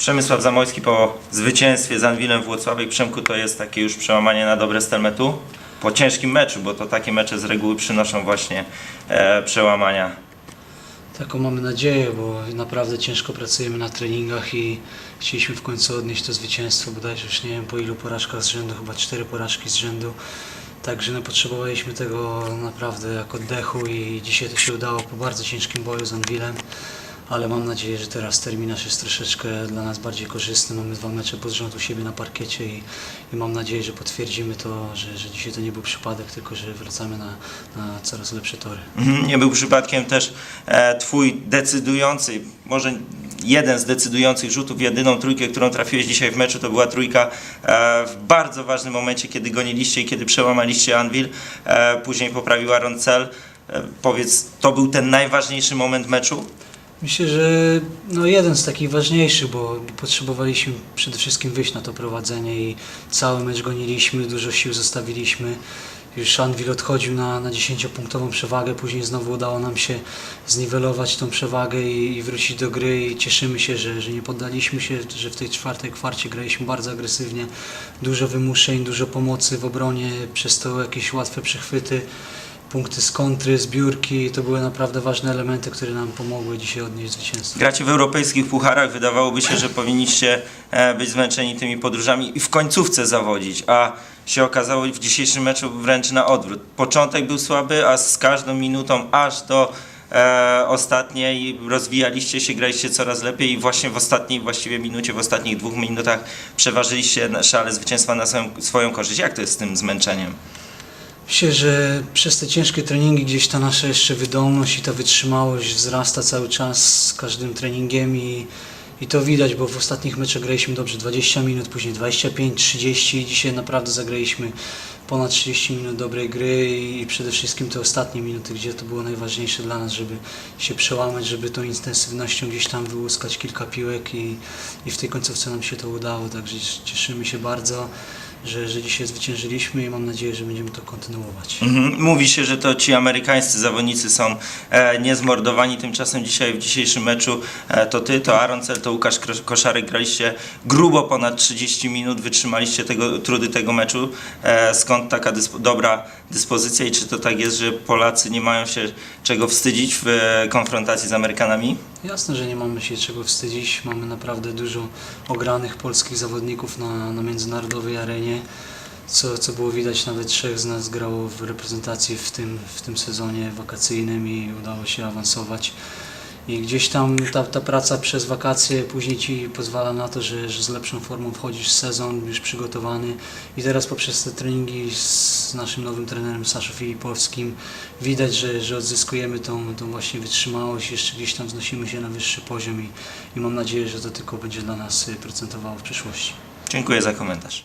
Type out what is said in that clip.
Przemysław Zamojski po zwycięstwie z Anwilem Włocławek. Przemku to jest takie już przełamanie na dobre stelmetu po ciężkim meczu, bo to takie mecze z reguły przynoszą właśnie e, przełamania. Taką mamy nadzieję, bo naprawdę ciężko pracujemy na treningach i chcieliśmy w końcu odnieść to zwycięstwo, bodajże już nie wiem po ilu porażkach z rzędu, chyba cztery porażki z rzędu. Także no, potrzebowaliśmy tego naprawdę jak oddechu i dzisiaj to się udało po bardzo ciężkim boju z Anwilem. Ale mam nadzieję, że teraz terminarz jest troszeczkę dla nas bardziej korzystny. Mamy dwa mecze pod rząd u siebie na parkiecie i, i mam nadzieję, że potwierdzimy to, że, że dzisiaj to nie był przypadek, tylko że wracamy na, na coraz lepsze tory. Mhm, Nie był przypadkiem też e, twój decydujący, może jeden z decydujących rzutów, jedyną trójkę, którą trafiłeś dzisiaj w meczu, to była trójka e, w bardzo ważnym momencie, kiedy goniliście i kiedy przełamaliście Anvil. E, później poprawiła Roncel. E, powiedz, to był ten najważniejszy moment meczu? Myślę, że no jeden z takich ważniejszych, bo potrzebowaliśmy przede wszystkim wyjść na to prowadzenie i cały mecz goniliśmy, dużo sił zostawiliśmy. Już Anvil odchodził na, na 10-punktową przewagę, później znowu udało nam się zniwelować tą przewagę i, i wrócić do gry i cieszymy się, że, że nie poddaliśmy się, że w tej czwartej kwarcie graliśmy bardzo agresywnie, dużo wymuszeń, dużo pomocy w obronie, przez to jakieś łatwe przechwyty punkty z kontry, zbiórki, to były naprawdę ważne elementy, które nam pomogły dzisiaj odnieść zwycięstwo. Gracie w europejskich pucharach, wydawałoby się, że powinniście e, być zmęczeni tymi podróżami i w końcówce zawodzić, a się okazało w dzisiejszym meczu wręcz na odwrót. Początek był słaby, a z każdą minutą aż do e, ostatniej rozwijaliście się, graliście coraz lepiej i właśnie w ostatniej właściwie minucie, w ostatnich dwóch minutach przeważyliście szale zwycięstwa na swoją, swoją korzyść. Jak to jest z tym zmęczeniem? Myślę, że przez te ciężkie treningi gdzieś ta nasza jeszcze wydolność i ta wytrzymałość wzrasta cały czas z każdym treningiem i, i to widać, bo w ostatnich meczach graliśmy dobrze 20 minut, później 25, 30 i dzisiaj naprawdę zagraliśmy ponad 30 minut dobrej gry i przede wszystkim te ostatnie minuty, gdzie to było najważniejsze dla nas, żeby się przełamać, żeby tą intensywnością gdzieś tam wyłuskać kilka piłek i, i w tej końcówce nam się to udało, także cieszymy się bardzo, że, że dzisiaj zwyciężyliśmy i mam nadzieję, że będziemy to kontynuować. Mhm. Mówi się, że to ci amerykańscy zawodnicy są e, niezmordowani, tymczasem dzisiaj w dzisiejszym meczu e, to ty, to Aaron Cel, to Łukasz Koszarek graliście grubo ponad 30 minut, wytrzymaliście tego, trudy tego meczu. E, skąd taka dyspo, dobra dyspozycja i czy to tak jest, że Polacy nie mają się czego wstydzić w e, konfrontacji z Amerykanami? Jasne, że nie mamy się czego wstydzić. Mamy naprawdę dużo ogranych polskich zawodników na, na międzynarodowej arenie. Co, co było widać, nawet trzech z nas grało w reprezentacji w tym, w tym sezonie wakacyjnym i udało się awansować. I gdzieś tam ta, ta praca przez wakacje później Ci pozwala na to, że, że z lepszą formą wchodzisz w sezon, już przygotowany. I teraz poprzez te treningi z naszym nowym trenerem Saszą Filipowskim widać, że, że odzyskujemy tą, tą właśnie wytrzymałość, jeszcze gdzieś tam wznosimy się na wyższy poziom i, i mam nadzieję, że to tylko będzie dla nas y, procentowało w przyszłości. Dziękuję za komentarz.